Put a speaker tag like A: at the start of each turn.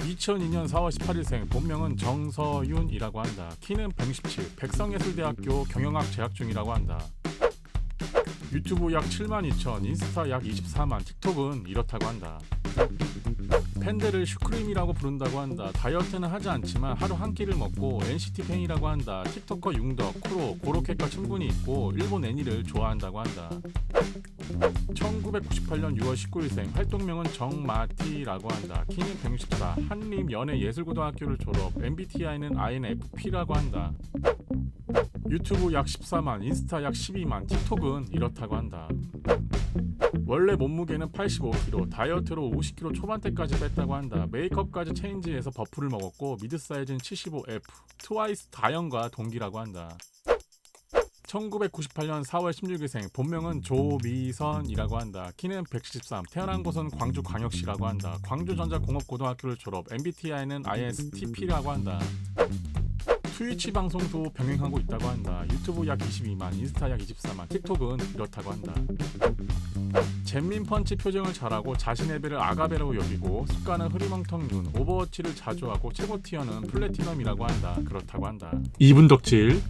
A: 2002년 4월 18일생 본명은 정서윤이라고 한다. 키는 167, 백성예술대학교 경영학 재학 중이라고 한다. 유튜브 약 7만 2천, 인스타 약 24만, 틱톡은 이렇다고 한다. 팬들을 슈크림이라고 부른다고 한다. 다이어트는 하지 않지만 하루 한 끼를 먹고 NCT 팬이라고 한다. 틱톡커 융덕, 코로, 고로케과 친분이 있고 일본 애니를 좋아한다고 한다. 1998년 6월 19일생 활동명은 정마티라고 한다. 키는 164, 한림연예예술고등학교를 졸업, MBTI는 INFP라고 한다. 유튜브 약 14만, 인스타 약 12만, 틱톡은 이렇다고 한다. 원래 몸무게는 85kg, 다이어트로 50kg 초반대까지 뺐다고 한다. 메이크업까지 체인지해서 버프를 먹었고 미드 사이즈는 75F, 트와이스 다영과 동기라고 한다. 1998년 4월 16일생 본명은 조미선이라고 한다. 키는 173, 태어난 곳은 광주광역시라고 한다. 광주전자공업고등학교를 졸업, MBTI는 ISTP라고 한다. 트위치 방송도 병행하고 있다고 한다. 유튜브 약 22만, 인스타 약 24만, 틱톡은 이렇다고 한다. 잼민 펀치 표정을 잘하고 자신의 배를 아가배라고 여기고 습관은 흐리멍텅 눈, 오버워치를 자주 하고 최고 티어는 플래티넘이라고 한다. 그렇다고 한다. 이분 덕질